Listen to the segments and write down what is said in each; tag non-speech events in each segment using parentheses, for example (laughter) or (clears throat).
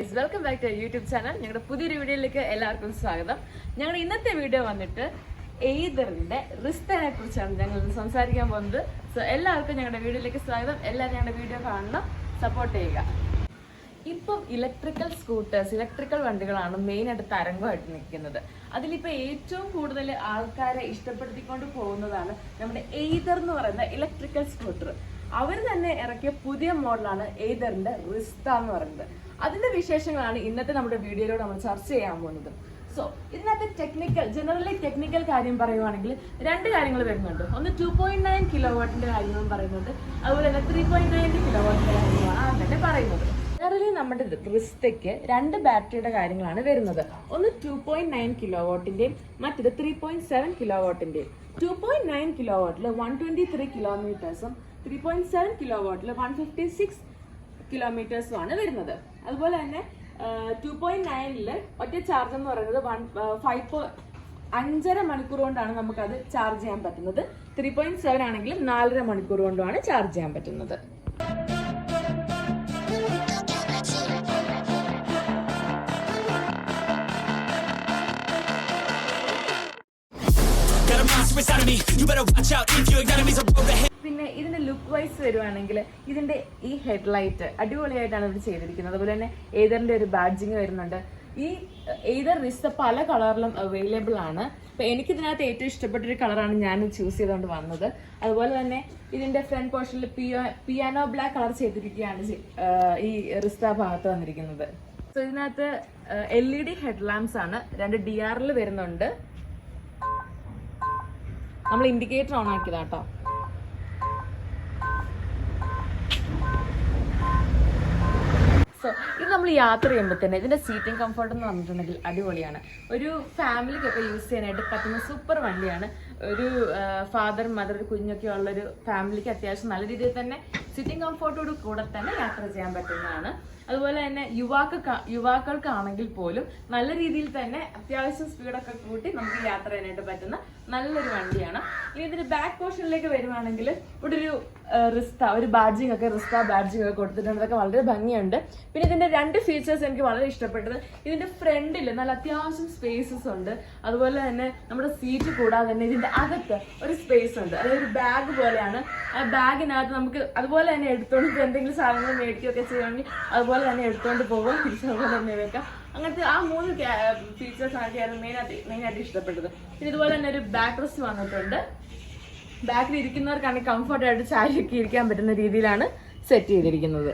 Welcome back to YouTube channel ഞങ്ങളുടെ പുതിയൊരു വീഡിയോയിലേക്ക് എല്ലാവർക്കും സ്വാഗതം. ഞങ്ങളുടെ ഇന്നത്തെ വീഡിയോ വന്നിട്ട് എയ്തറിന്റെ റിസ്തനെ കുറിച്ചാണ് ഞങ്ങൾ സംസാരിക്കാൻ പോകുന്നത്. സോ എല്ലാവർക്കും ഞങ്ങളുടെ വീഡിയോയിലേക്ക് സ്വാഗതം. എല്ലാവരും ഞങ്ങളുടെ വീഡിയോ കാണണം. സപ്പോർട്ട് ചെയ്യുക. ഇപ്പം ഇലക്ട്രിക്കൽ സ്കൂട്ടേഴ്സ് ഇലക്ട്രിക്കൽ വണ്ടികളാണ് മെയിൻ ആയിട്ട് തരംഗമായിട്ട് നിൽക്കുന്നത്. അതിലിപ്പോൾ ഏറ്റവും കൂടുതൽ ആൾക്കാരെ ഇഷ്ടപ്പെടുത്തിക്കൊണ്ട് പോകുന്നതാണ് നമ്മുടെ എയ്തർ എന്ന് പറയുന്ന ഇലക്ട്രിക്കൽ സ്കൂട്ടർ അവർ തന്നെ ഇറക്കിയ പുതിയ മോഡലാണ് എയ്തറിന്റെ റിസ്ത എന്ന് പറയുന്നത്. അതിന്റെ വിശേഷങ്ങളാണ് ഇന്നത്തെ നമ്മുടെ വീഡിയോയിലൂടെ നമ്മൾ ചർച്ച ചെയ്യാൻ പോകുന്നത്. സോ ഇതിനകത്ത് ടെക്നിക്കൽ ജനറലി ടെക്നിക്കൽ കാര്യം പറയുവാണെങ്കിൽ രണ്ട് കാര്യങ്ങൾ വരുന്നുണ്ട്. ഒന്ന് ടു പോയിന്റ് നയൻ കിലോ വാട്ടിന്റെ കാര്യങ്ങളും പറയുന്നുണ്ട്. അതുപോലെ തന്നെ ത്രീ പോയിന്റ് നയൻ കിലോ വാട്ടിന്റെ കാര്യങ്ങളാണ് തന്നെ പറയുന്നത്. ജനറലി നമ്മുടെ റിസ്തയ്ക്ക് രണ്ട് ബാറ്ററിയുടെ കാര്യങ്ങളാണ് വരുന്നത്. ഒന്ന് ടു പോയിന്റ് നയൻ കിലോ വാട്ടിന്റെയും മറ്റത് ത്രീ പോയിന്റ് സെവൻ കിലോ വാട്ടിന്റെയും ടു പോയിന്റ് നയൻ കിലോ വോട്ടിൽ വൺ ട്വന്റി ത്രീ കിലോമീറ്റേഴ്സും ത്രീ പോയിന്റ് സെവൻ കിലോ വോട്ടിൽ വൺ ഫിഫ്റ്റി സിക്സ് കിലോമീറ്റേഴ്സും ആണ് വരുന്നത്. അതുപോലെ തന്നെ ടു പോയിന്റ് നയനിൽ ഒറ്റ ചാർജ് എന്ന് പറയുന്നത് വൺ ഫൈവ് അഞ്ചര മണിക്കൂർ കൊണ്ടാണ് നമുക്കത് ചാർജ് ചെയ്യാൻ പറ്റുന്നത് ത്രീ പോയിന്റ് സെവൻ ആണെങ്കിൽ നാലര മണിക്കൂർ കൊണ്ടുമാണ് ചാർജ് ചെയ്യാൻ പറ്റുന്നത് me. You better watch out if your enemies are road. Wise വരുവാണെങ്കിൽ ഇതിന്റെ ഈ ഹെഡ്ലൈറ്റ് അടിപൊളിയായിട്ടാണ് ഇത് ചെയ്തിരിക്കുന്നത്. അതുപോലെ തന്നെ ഏതറിന്റെ ഒരു ബാഡ്ജിങ് വരുന്നുണ്ട്. ഈ ഏതർ റിസ്ത പല കളറിലും അവൈലബിൾ ആണ്. അപ്പോൾ എനിക്കിതിനകത്ത് ഏറ്റവും ഇഷ്ടപ്പെട്ട ഒരു കളറാണ് ഞാൻ ചൂസ് ചെയ്തുകൊണ്ട് വന്നത്. അതുപോലെ തന്നെ ഇതിന്റെ ഫ്രണ്ട് പോർഷനിൽ പിയോ പിയാനോ ബ്ലാക്ക് കളർ ചെയ്തിരിക്കുകയാണ് ഈ റിസ്ത ഭാഗത്ത് വന്നിരിക്കുന്നത്. സോ ഇതിനകത്ത് L E D head lamps ആണ്. രണ്ട് ഡി ആറിൽ വരുന്നുണ്ട്. നമ്മൾ ഇൻഡിക്കേറ്റർ ഓൺ ആക്കിയതാട്ടോ. സോ ഇത് നമ്മൾ യാത്ര ചെയ്യുമ്പോൾ തന്നെ ഇതിന്റെ സീറ്റിംഗ് കംഫർട്ട് എന്ന് പറഞ്ഞിട്ടുണ്ടെങ്കിൽ അടിപൊളിയാണ്. ഒരു ഫാമിലിക്കൊക്കെ യൂസ് ചെയ്യാനായിട്ട് പറ്റുന്ന സൂപ്പർ വണ്ടിയാണ്. ഒരു ഫാദർ മദർ കുഞ്ഞൊക്കെ ഉള്ള ഒരു ഫാമിലിക്ക് അത്യാവശ്യം നല്ല രീതിയിൽ തന്നെ സിറ്റിംഗ് കംഫർട്ടോട് കൂടെ തന്നെ യാത്ര ചെയ്യാൻ പറ്റുന്നതാണ്. അതുപോലെ തന്നെ യുവാക്ക യുവാക്കൾക്കാണെങ്കിൽ പോലും നല്ല രീതിയിൽ തന്നെ അത്യാവശ്യം സ്പീഡൊക്കെ കൂട്ടി നമുക്ക് യാത്ര ചെയ്യാനായിട്ട് പറ്റുന്ന നല്ലൊരു വണ്ടിയാണ്. ഇനി ഇതിന്റെ ബാക്ക് പോർഷനിലേക്ക് വരുവാണെങ്കിൽ ഇവിടെ ഒരു റിസ്ത ഒരു ബാഡ്ജിങ് ഒക്കെ റിസ്ത ബാഡ്ജിങ് ഒക്കെ കൊടുത്തിട്ടുണ്ട്. അതൊക്കെ വളരെ ഭംഗിയുണ്ട്. പിന്നെ ഇതിന്റെ രണ്ട് ഫീച്ചേഴ്സ് എനിക്ക് വളരെ ഇഷ്ടപ്പെട്ടത്. ഇതിന്റെ ഫ്രണ്ടിൽ നല്ല അത്യാവശ്യം സ്പേസസ് ഉണ്ട്. അതുപോലെ തന്നെ നമ്മുടെ സീറ്റ് കൂടാതെ തന്നെ ഇതിന്റെ അകത്ത് ഒരു സ്പേസ് ഉണ്ട്. അതായത് ഒരു ബാഗ് പോലെയാണ്. ആ ബാഗിനകത്ത് നമുക്ക് അതുപോലെ തന്നെ എടുത്തോണ്ട് എന്തെങ്കിലും സാധനങ്ങൾ മേടിക്കുകയൊക്കെ ചെയ്യുകയാണെങ്കിൽ അതുപോലെ തന്നെ എടുത്തോണ്ട് പോകും തിരിച്ചതുപോലെ തന്നെ വെക്കാം. അങ്ങനത്തെ ആ മൂന്ന് ഫീച്ചേഴ്സ് ആണ് മെയിൻ ആയിട്ട് മെയിൻ ആയിട്ട് ഇഷ്ടപ്പെട്ടത്. പിന്നെ ഇതുപോലെ തന്നെ ഒരു ബാക്ക് റെസ്റ്റ് വന്നിട്ടുണ്ട്. ബാക്കിൽ ഇരിക്കുന്നവർക്കാണെങ്കിൽ കംഫർട്ടായിട്ട് ചാരിയൊക്കെ ഇരിക്കാൻ പറ്റുന്ന രീതിയിലാണ് സെറ്റ് ചെയ്തിരിക്കുന്നത്.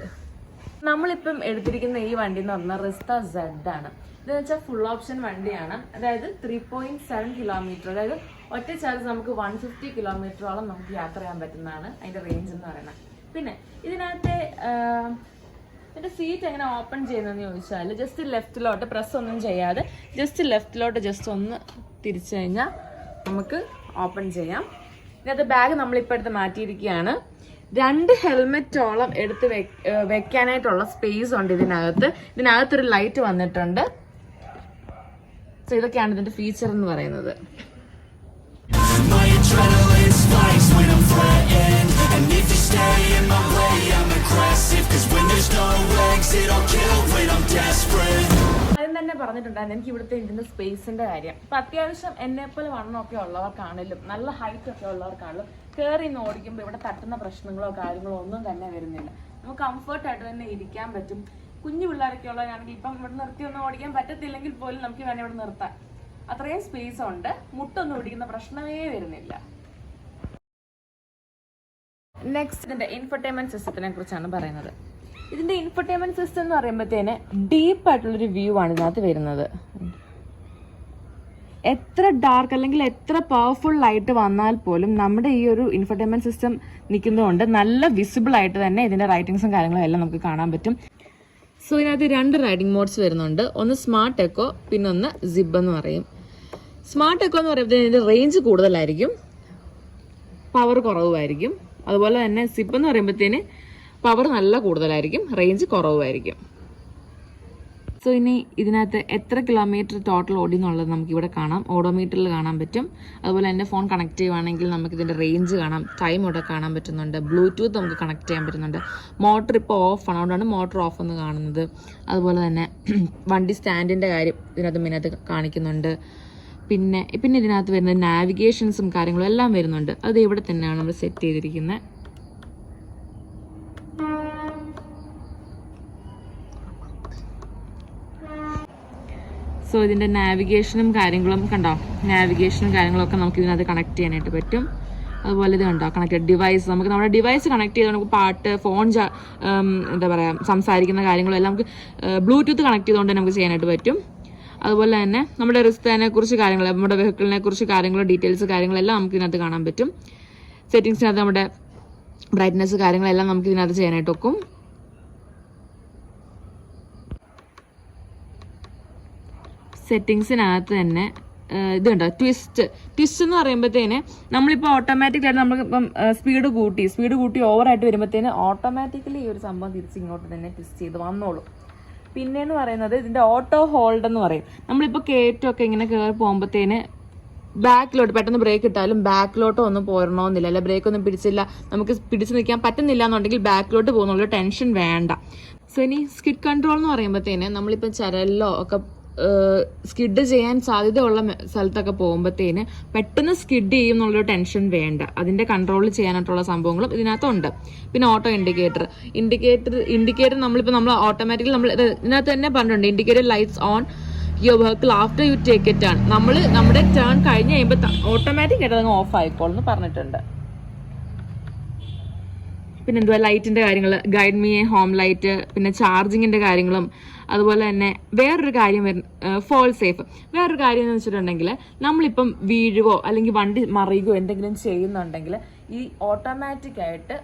നമ്മളിപ്പം എടുത്തിരിക്കുന്ന ഈ വണ്ടി എന്ന് പറഞ്ഞാൽ റിസ്ത സെഡ് ആണ്. ഇതെന്ന് വെച്ചാൽ ഫുൾ ഓപ്ഷൻ വണ്ടിയാണ്. അതായത് ത്രീ പോയിന്റ് സെവൻ കിലോമീറ്റർ അതായത് ഒറ്റ ചാർജ് നമുക്ക് വൺ ഫിഫ്റ്റി കിലോമീറ്ററോളം നമുക്ക് യാത്ര ചെയ്യാൻ പറ്റുന്നതാണ് അതിന്റെ റേഞ്ച് എന്ന് പറയുന്നത്. പിന്നെ ഇതിനകത്തെ ഇതിന്റെ സീറ്റ് എങ്ങനെ ഓപ്പൺ ചെയ്യുന്നതെന്ന് ചോദിച്ചാൽ ജസ്റ്റ് ലെഫ്റ്റിലോട്ട് പ്രസ് ഒന്നും ചെയ്യാതെ ജസ്റ്റ് ലെഫ്റ്റിലോട്ട് ജസ്റ്റ് ഒന്ന് തിരിച്ചു കഴിഞ്ഞാൽ നമുക്ക് ഓപ്പൺ ചെയ്യാം. ഇതിനകത്ത് ബാഗ് നമ്മളിപ്പോൾ എടുത്ത് മാറ്റിയിരിക്കുകയാണ്. രണ്ട് ഹെൽമെറ്റോളം എടുത്ത് വെക്കാനായിട്ടുള്ള സ്പേസ് ഉണ്ട് ഇതിനകത്ത്. ഇതിനകത്തൊരു ലൈറ്റ് വന്നിട്ടുണ്ട്. സോ ഇതൊക്കെയാണ് ഇതിന്റെ ഫീച്ചർ എന്ന് പറയുന്നത്. My adrenaline spikes when I'm threatened. And if you stay in my I'm aggressive. Cause when there's no exit, I'll kill when I'm desperate. ആദ്യം തന്നെ പറഞ്ഞിട്ടുണ്ടായിരുന്നു എനിക്ക് ഇവിടുത്തെ ഇതിന്റെ സ്പേസിന്റെ കാര്യം. അപ്പൊ അത്യാവശ്യം എന്നെ പോലെ വണ്ണമൊക്കെ ഉള്ളവർക്കാണെങ്കിലും നല്ല ഹൈറ്റ് ഒക്കെ ഉള്ളവർക്കാണെങ്കിലും കയറി നിന്ന് ഓടിക്കുമ്പോൾ ഇവിടെ തട്ടുന്ന പ്രശ്നങ്ങളോ കാര്യങ്ങളോ ഒന്നും തന്നെ വരുന്നില്ല. നമുക്ക് കംഫർട്ട് ആയിട്ട് തന്നെ ഇരിക്കാൻ പറ്റും. കുഞ്ഞു പിള്ളേരൊക്കെ ഉള്ളവരാണെങ്കിൽ ഇപ്പം ഇവിടെ നിർത്തി ഒന്നും ഓടിക്കാൻ പറ്റത്തില്ലെങ്കിൽ പോലും നമുക്ക് വേണേൽ ഇവിടെ നിർത്താം. അത്രയും സ്പേസ് ഉണ്ട്. മുട്ടൊന്നും ഓടിക്കുന്ന പ്രശ്നമേ വരുന്നില്ല. നെക്സ്റ്റ് ഇതിന്റെ ഇൻഫർടൈൻമെന്റ് സിസ്റ്റത്തിനെ കുറിച്ചാണ് പറയുന്നത്. ഇതിന്റെ ഇൻഫർടൈൻമെന്റ് സിസ്റ്റം എന്ന് പറയുമ്പോഴത്തേന് ഡീപ്പ് ആയിട്ടുള്ളൊരു വ്യൂ ആണ് ഇതിനകത്ത് വരുന്നത്. എത്ര ഡാർക്ക് അല്ലെങ്കിൽ എത്ര പവർഫുൾ ആയിട്ട് വന്നാൽ പോലും നമ്മുടെ ഈ ഒരു ഇൻഫർടൈൻമെന്റ് സിസ്റ്റം നിൽക്കുന്നതുകൊണ്ട് നല്ല വിസിബിൾ ആയിട്ട് തന്നെ ഇതിന്റെ റൈറ്റിംഗ്സും കാര്യങ്ങളും എല്ലാം നമുക്ക് കാണാൻ പറ്റും. സോ ഇതിനകത്ത് രണ്ട് റൈഡിംഗ് മോഡ്സ് വരുന്നുണ്ട്. ഒന്ന് സ്മാർട്ട് എക്കോ പിന്നെ ഒന്ന് സിബ് എന്ന് പറയും. സ്മാർട്ട് എക്കോ എന്ന് പറയുമ്പോൾ ഇതിന്റെ റേഞ്ച് കൂടുതലായിരിക്കും. പവർ കുറവുമായിരിക്കും. അതുപോലെ തന്നെ സിബ് എന്ന് പറയുമ്പോഴത്തേന് പവർ നല്ല കൂടുതലായിരിക്കും റേഞ്ച് കുറവുമായിരിക്കും. സോ ഇനി ഇതിനകത്ത് എത്ര കിലോമീറ്റർ ടോട്ടൽ ഓടി എന്നുള്ളത് നമുക്ക് ഇവിടെ കാണാം ഓഡോമീറ്ററിൽ കാണാൻ പറ്റും. അതുപോലെ എന്റെ ഫോൺ കണക്ട് ചെയ്യുവാണെങ്കിൽ നമുക്ക് ഇതിന്റെ റേഞ്ച് കാണാം. ടൈം ഇവിടെ കാണാൻ പറ്റുന്നുണ്ട്. ബ്ലൂടൂത്ത് നമുക്ക് കണക്ട് ചെയ്യാൻ പറ്റുന്നുണ്ട്. മോട്ടർ ഇപ്പോൾ ഓഫ് ആണ് അതുകൊണ്ടാണ് മോട്ടർ ഓഫ് എന്ന് കാണുന്നത്. അതുപോലെ തന്നെ (clears throat) വണ്ടി സ്റ്റാൻഡിന്റെ കാര്യം ഇതിനകത്ത് മിനകത്ത് കാണിക്കുന്നുണ്ട്. പിന്നെ പിന്നെ ഇതിനകത്ത് വരുന്ന നാവിഗേഷൻസും കാര്യങ്ങളും എല്ലാം വരുന്നുണ്ട്. അത് ഇവിടെ തന്നെയാണ് നമ്മൾ സെറ്റ് ചെയ്തിരിക്കുന്നത് സോ ഇതിന്റെ നാവിഗേഷനും കാര്യങ്ങളും കണ്ടോ? നാവിഗേഷനും കാര്യങ്ങളൊക്കെ നമുക്ക് ഇതിനകത്ത് കണക്ട് ചെയ്യാനായിട്ട് പറ്റും. അതുപോലെ ഇത് കണ്ടോ? കണക്ട് ഡിവൈസ് നമുക്ക് നമ്മുടെ ഡിവൈസ് കണക്ട് ചെയ്ത് നമുക്ക് പാട്ട് ഫോൺ എന്താ പറയുക സംസാരിക്കുന്ന കാര്യങ്ങളും എല്ലാം നമുക്ക് ബ്ലൂടൂത്ത് കണക്ട് ചെയ്തുകൊണ്ട് നമുക്ക് ചെയ്യാനായിട്ട് പറ്റും. അതുപോലെ തന്നെ നമ്മുടെ റിസ്തനെ കുറിച്ച് കാര്യങ്ങൾ നമ്മുടെ വെഹിക്കിളിനെ കുറിച്ച് കാര്യങ്ങൾ ഡീറ്റെയിൽസ് കാര്യങ്ങളെല്ലാം നമുക്ക് ഇതിനകത്ത് കാണാൻ പറ്റും. സെറ്റിങ്സിനകത്ത് നമ്മുടെ ബ്രൈറ്റ്നസ് കാര്യങ്ങളെല്ലാം നമുക്ക് ഇതിനകത്ത് ചെയ്യാനായിട്ട് ഒക്കും. സെറ്റിങ്സിനകത്ത് തന്നെ ഇതുണ്ടോ ട്വിസ്റ്റ് ട്വിസ്റ്റ് എന്ന് പറയുമ്പോഴത്തേന് നമ്മളിപ്പോൾ ഓട്ടോമാറ്റിക്കായിട്ട് നമ്മൾ ഇപ്പം സ്പീഡ് കൂട്ടി സ്പീഡ് കൂട്ടി ഓവറായിട്ട് വരുമ്പോഴത്തേന് ഓട്ടോമാറ്റിക്കലി ഈ ഒരു സംഭവം തിരിച്ച് ഇങ്ങോട്ട് തന്നെ ട്വിസ്റ്റ് ചെയ്ത് വന്നോളും. പിന്നെന്ന് പറയുന്നത് ഇതിന്റെ ഓട്ടോ ഹോൾഡ് എന്ന് പറയും. നമ്മളിപ്പോൾ കയറ്റമൊക്കെ ഇങ്ങനെ കയറി പോകുമ്പോഴത്തേന് ബാക്കിലോട്ട് പെട്ടെന്ന് ബ്രേക്ക് ഇട്ടാലും ബാക്കിലോട്ടോ ഒന്നും പോരണമെന്നില്ല അല്ലെ ബ്രേക്ക് ഒന്നും പിടിച്ചില്ല. നമുക്ക് പിടിച്ചു നിൽക്കാൻ പറ്റുന്നില്ല എന്നുണ്ടെങ്കിൽ ബാക്കിലോട്ട് പോകുന്നുള്ള ടെൻഷൻ വേണ്ട. സോ ഇനി സ്കിഡ് കൺട്രോൾ എന്ന് പറയുമ്പോഴത്തേന് നമ്മളിപ്പോൾ ചരലിലോ ഒക്കെ സ്കിഡ് ചെയ്യാൻ സാധ്യതയുള്ള സ്ഥലത്തൊക്കെ പോകുമ്പോഴത്തേന് പെട്ടെന്ന് സ്കിഡ് ചെയ്യും എന്നുള്ളൊരു ടെൻഷൻ വേണ്ട. അതിന്റെ കൺട്രോൾ ചെയ്യാനായിട്ടുള്ള സംഭവങ്ങളും ഇതിനകത്തുണ്ട്. പിന്നെ ഓട്ടോ ഇൻഡിക്കേറ്റർ ഇൻഡിക്കേറ്റർ ഇൻഡിക്കേറ്റർ നമ്മളിപ്പോൾ നമ്മൾ ഓട്ടോമാറ്റിക്കലി നമ്മൾ ഇത് ഇതിനകത്ത് തന്നെ പറഞ്ഞിട്ടുണ്ട്. Indicator lights on your vehicle after you take it turn നമ്മൾ നമ്മുടെ ടേൺ കഴിഞ്ഞ് കഴിയുമ്പോൾ ഓട്ടോമാറ്റിക്കായിട്ട് അതങ്ങ് ഓഫ് ആയിക്കോളെന്ന് പറഞ്ഞിട്ടുണ്ട്. പിന്നെ എന്തുവാ ലൈറ്റിന്റെ കാര്യങ്ങൾ ഗൈഡ് മീ ഹോം ലൈറ്റ് പിന്നെ ചാർജിങ്ങിന്റെ കാര്യങ്ങളും അതുപോലെ തന്നെ വേറൊരു കാര്യം ഫോൾ സേഫ് വേറൊരു കാര്യം എന്ന് വെച്ചിട്ടുണ്ടെങ്കിൽ നമ്മളിപ്പം വീഴുവോ അല്ലെങ്കിൽ വണ്ടി മറിയുകയോ എന്തെങ്കിലും ചെയ്യുന്നുണ്ടെങ്കിൽ ഈ ഓട്ടോമാറ്റിക് ആയിട്ട്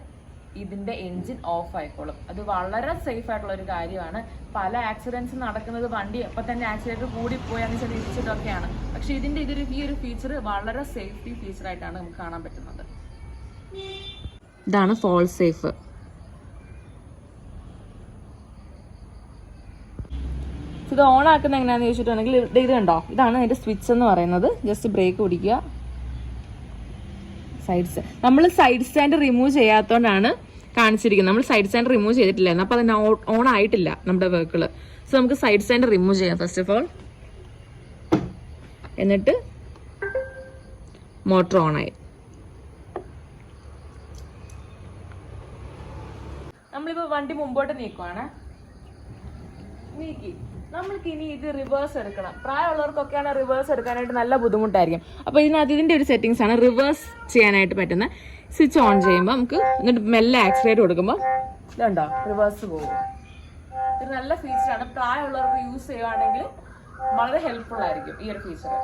ഇതിന്റെ എൻജിൻ ഓഫ് ആയിക്കോളും. അത് വളരെ സേഫ് ആയിട്ടുള്ള ഒരു കാര്യമാണ്. പല ആക്സിഡൻസ് നടക്കുന്നത് വണ്ടി എപ്പോൾ തന്നെ ആക്സിഡന്റ് കൂടിപ്പോയി എന്ന് വെച്ചാൽ ഇടിച്ചിട്ടൊക്കെയാണ് പക്ഷെ ഇതിന്റെ ഇതൊരു ഈ ഒരു ഫീച്ചർ വളരെ സേഫ്റ്റി ഫീച്ചർ ആയിട്ടാണ് നമുക്ക് കാണാൻ പറ്റുന്നത്. ഇതാണ് ഫോൾ സേഫ് ഇത് ഓൺ ആക്കുന്ന എങ്ങനെയാണെന്ന് ചോദിച്ചിട്ടുണ്ടെങ്കിൽ ഇത് കണ്ടോ? ഇതാണ് അതിന്റെ സ്വിച്ച് എന്ന് പറയുന്നത്. ജസ്റ്റ് ബ്രേക്ക് പിടിക്കുക സൈഡ്സ് നമ്മൾ സൈഡ് സ്റ്റാൻഡ് റിമൂവ് ചെയ്യാത്തതുകൊണ്ടാണ് കാണിച്ചിരിക്കുന്നത്. നമ്മൾ സൈഡ് സ്റ്റാൻഡ് റിമൂവ് ചെയ്തിട്ടില്ലായിരുന്നു. അപ്പോൾ അതിന് ഓൺ ആയിട്ടില്ല നമ്മുടെ വെഹിക്കിൾ സോ നമുക്ക് സൈഡ് സ്റ്റാൻഡ് റിമൂവ് ചെയ്യാം ഫസ്റ്റ് ഓഫ് ഓൾ എന്നിട്ട് മോട്ടർ ഓൺ നമ്മളിപ്പോ വണ്ടി മുമ്പോട്ട് നീക്കുവാണ്. നീക്കി. നമ്മൾക്ക് ഇനി ഇത് റിവേഴ്സ് എടുക്കണം. പ്രായമുള്ളവർക്കൊക്കെയാണ് റിവേഴ്സ് എടുക്കാനായിട്ട് നല്ല ബുദ്ധിമുട്ടായിരിക്കും. അപ്പൊ ഇതിനകത്ത് ഇതിന്റെ ഒരു സെറ്റിങ്സ് ആണ് റിവേഴ്സ് ചെയ്യാനായിട്ട് പറ്റുന്ന സ്വിച്ച് ഓൺ ചെയ്യുമ്പോൾ നമുക്ക് എന്നിട്ട് മെല്ലെ ആക്സിലേറ്റ് കൊടുക്കുമ്പോൾ ഇതുണ്ടോ റിവേഴ്സ് പോകും. ഇത് നല്ല ഫീച്ചറാണ് പ്രായമുള്ളവർക്ക് യൂസ് ചെയ്യുവാണെങ്കിൽ വളരെ ഹെൽപ്ഫുൾ ആയിരിക്കും ഈ ഒരു ഫീച്ചർ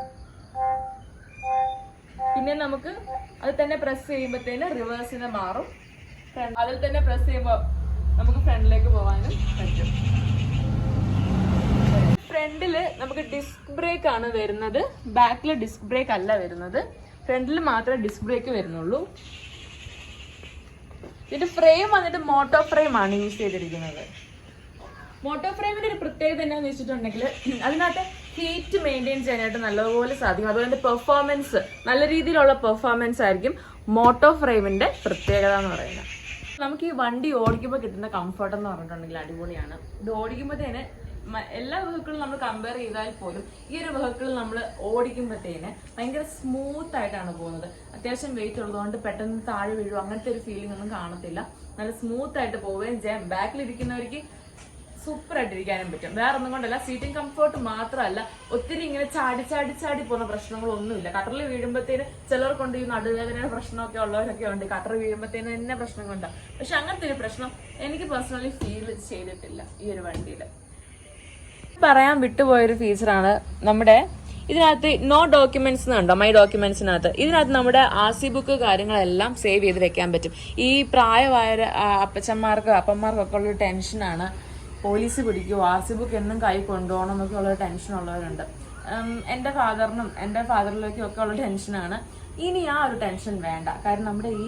പിന്നെ നമുക്ക് അത് തന്നെ പ്രസ് ചെയ്യുമ്പോഴത്തേന് റിവേഴ്സിന് മാറും. അതിൽ തന്നെ പ്രസ് ചെയ്യുമ്പോൾ നമുക്ക് ഫ്രണ്ടിലേക്ക് പോകാനും പറ്റും. ഫ്രണ്ടിൽ നമുക്ക് ഡിസ്ക് ബ്രേക്ക് ആണ് വരുന്നത്. ബാക്കിൽ ഡിസ്ക് ബ്രേക്ക് അല്ല വരുന്നത്. ഫ്രണ്ടിൽ മാത്രമേ ഡിസ്ക് ബ്രേക്ക് വരുന്നുള്ളൂ. ഇതിന്റെ ഫ്രെയിം വന്നിട്ട് മോട്ടോ ഫ്രെയിം ആണ് യൂസ് ചെയ്തിരിക്കുന്നത്. മോട്ടോ ഫ്രെയിമിന്റെ ഒരു പ്രത്യേകത എന്താണെന്ന് വെച്ചിട്ടുണ്ടെങ്കിൽ അതിനകത്ത് ഹീറ്റ് മെയിന്റെയിൻ ചെയ്യാനായിട്ട് നല്ലതുപോലെ സാധിക്കും. തന്നെ പെർഫോമൻസ് നല്ല രീതിയിലുള്ള പെർഫോമൻസ് ആയിരിക്കും മോട്ടോ ഫ്രെയിമിന്റെ പ്രത്യേകത എന്ന് പറയുന്നത്. നമുക്ക് ഈ വണ്ടി ഓടിക്കുമ്പോൾ കിട്ടുന്ന കംഫർട്ട് എന്ന് പറഞ്ഞിട്ടുണ്ടെങ്കിൽ അടിപൊളിയാണ്. ഇത് മ- എല്ലാ വെഹിക്കിളും നമ്മൾ കമ്പയർ ചെയ്താൽ പോലും ഈ ഒരു വെഹിക്കിൾ നമ്മൾ ഓടിക്കുമ്പോഴത്തേന് ഭയങ്കര സ്മൂത്ത് ആയിട്ടാണ് പോകുന്നത്. അത്യാവശ്യം വെയിറ്റ് ഉള്ളതുകൊണ്ട് പെട്ടെന്ന് താഴെ വീഴും. അങ്ങനത്തെ ഒരു ഫീലിംഗ് ഒന്നും കാണത്തില്ല. നല്ല സ്മൂത്ത് ആയിട്ട് പോവുകയും ചെയ്യാം. ബാക്കിൽ ഇരിക്കുന്നവർക്ക് സൂപ്പർ ആയിട്ടിരിക്കാനും പറ്റും. വേറെ ഒന്നും കൊണ്ടല്ല സീറ്റിംഗ് കംഫർട്ട് മാത്രമല്ല ഒത്തിരി ഇങ്ങനെ ചാടി ചാടി ചാടി പോകുന്ന പ്രശ്നങ്ങളൊന്നുമില്ല. കട്ടറിൽ വീഴുമ്പോഴത്തേന് ചിലർക്കുണ്ട് ഈ നടുവേദനയുടെ പ്രശ്നമൊക്കെ ഉള്ളവരൊക്കെ ഉണ്ട്. കട്ടർ വീഴുമ്പോഴത്തേന് തന്നെ പ്രശ്നം കൊണ്ടാണ് പക്ഷെ അങ്ങനത്തെ ഒരു പ്രശ്നം എനിക്ക് പേഴ്സണലി ഫീൽ ചെയ്തിട്ടില്ല ഈ ഒരു വണ്ടിയിൽ. പറയാൻ വിട്ടുപോയൊരു ഫീച്ചറാണ് നമ്മുടെ ഇതിനകത്ത് നോ ഡോക്യുമെന്റ്സ് എന്നുണ്ടോ? മൈ ഡോക്യുമെന്റ്സിനകത്ത് ഇതിനകത്ത് നമ്മുടെ ആർ സി ബുക്ക് കാര്യങ്ങളെല്ലാം സേവ് ചെയ്ത് വെക്കാൻ പറ്റും. ഈ പ്രായമായ അപ്പച്ചന്മാർക്ക് അപ്പന്മാർക്കൊക്കെ ഉള്ള ടെൻഷനാണ് പോലീസ് പിടിക്കുമോ ആർ സി ബുക്ക് എന്നും കൈ കൊണ്ടുപോകണം എന്നൊക്കെ ഉള്ള ടെൻഷൻ ഉള്ളവരുണ്ട്. എന്റെ ഫാദറിനും എന്റെ ഫാദറിലേക്കും ഒക്കെ ഉള്ള ടെൻഷനാണ് ഇനി ആ ഒരു ടെൻഷൻ വേണ്ട. കാരണം നമ്മുടെ ഈ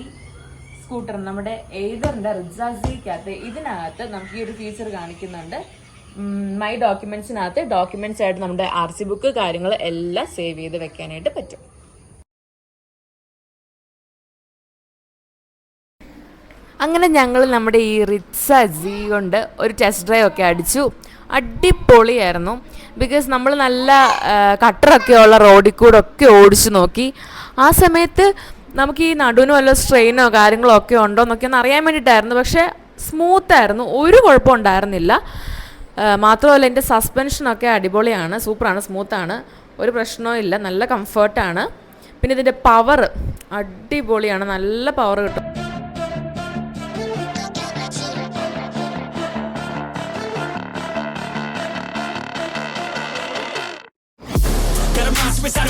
സ്കൂട്ടർ നമ്മുടെ എയ്തറിന്റെ റിജാസിക്കകത്ത് ഇതിനകത്ത് നമുക്ക് ഈ ഒരു ഫീച്ചർ കാണിക്കുന്നുണ്ട്. മൈ ഡോക്യുമെൻസിനകത്ത് ഡോക്യുമെൻസ് ആയിട്ട് നമ്മുടെ ആർ സി ബുക്ക് കാര്യങ്ങൾ എല്ലാം സേവ് ചെയ്ത് വെക്കാനായിട്ട് പറ്റും. അങ്ങനെ ഞങ്ങൾ നമ്മുടെ ഈ റിറ്റ്സ ജി കൊണ്ട് ഒരു ടെസ്റ്റ് ഡ്രൈവ് ഒക്കെ അടിച്ചു. അടിപൊളിയായിരുന്നു. ബിക്കോസ് നമ്മൾ നല്ല കട്ടറൊക്കെ ഉള്ള റോഡിൽ കൂടെ ഒക്കെ ഓടിച്ചു നോക്കി. ആ സമയത്ത് നമുക്ക് ഈ നടുവിനും വല്ല സ്ട്രെയിനോ കാര്യങ്ങളോ ഒക്കെ ഉണ്ടോ എന്നൊക്കെ ഒന്ന് അറിയാൻ വേണ്ടിയിട്ടായിരുന്നു. പക്ഷേ സ്മൂത്തായിരുന്നു ഒരു കുഴപ്പം ഉണ്ടായിരുന്നില്ല. മാത്രമല്ല എന്റെ സസ്പെൻഷനൊക്കെ അടിപൊളിയാണ്. സൂപ്പറാണ് സ്മൂത്താണ് ഒരു പ്രശ്നവും ഇല്ല. നല്ല കംഫർട്ടാണ് പിന്നെ ഇതിന്റെ പവർ അടിപൊളിയാണ്. നല്ല പവർ കിട്ടും.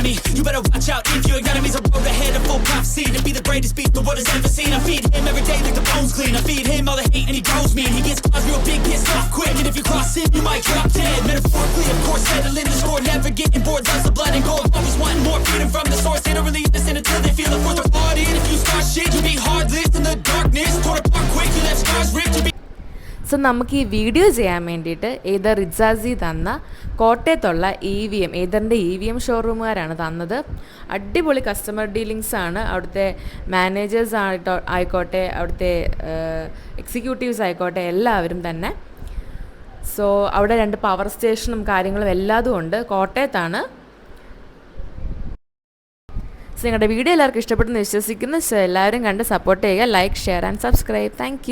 Of. You better watch out if your enemy's a road ahead of full prophecy to be the greatest beast the world has ever seen. I feed him every day like the bones clean. I feed him all the hate and he grows me. And he gets cause real big, gets off quick. And if you cross him, you might drop dead. Metaphorically, of course, settling the score. Never getting bored, loves the blood and gold. Always wanting more freedom from the source. They don't really listen until they feel it for their heart in. If you start shit, you'll be heartless in the darkness. Torn apart quick, you left scars ripped. You be so നമുക്ക് ഈ video ചെയ്യാൻ വേണ്ടിയിട്ട് ഏതർ റിജാസി തന്ന കോട്ടയത്തുള്ള E V M ഏതറിന്റെ E V M ഷോറൂമുകാരാണ് തന്നത്. അടിപൊളി കസ്റ്റമർ ഡീലിങ്സ് ആണ്. അവിടുത്തെ മാനേജേഴ്സ് ആയിട്ടോ ആയിക്കോട്ടെ അവിടുത്തെ എക്സിക്യൂട്ടീവ്സ് ആയിക്കോട്ടെ എല്ലാവരും തന്നെ. സോ അവിടെ രണ്ട് പവർ സ്റ്റേഷനും കാര്യങ്ങളും എല്ലാതും ഉണ്ട്. കോട്ടയത്താണ്. സോ നിങ്ങളുടെ വീഡിയോ എല്ലാവർക്കും ഇഷ്ടപ്പെട്ടെന്ന് വിശ്വസിക്കുന്നു. സോ എല്ലാവരും കണ്ട് സപ്പോർട്ട് ചെയ്യുക. Like share and subscribe thank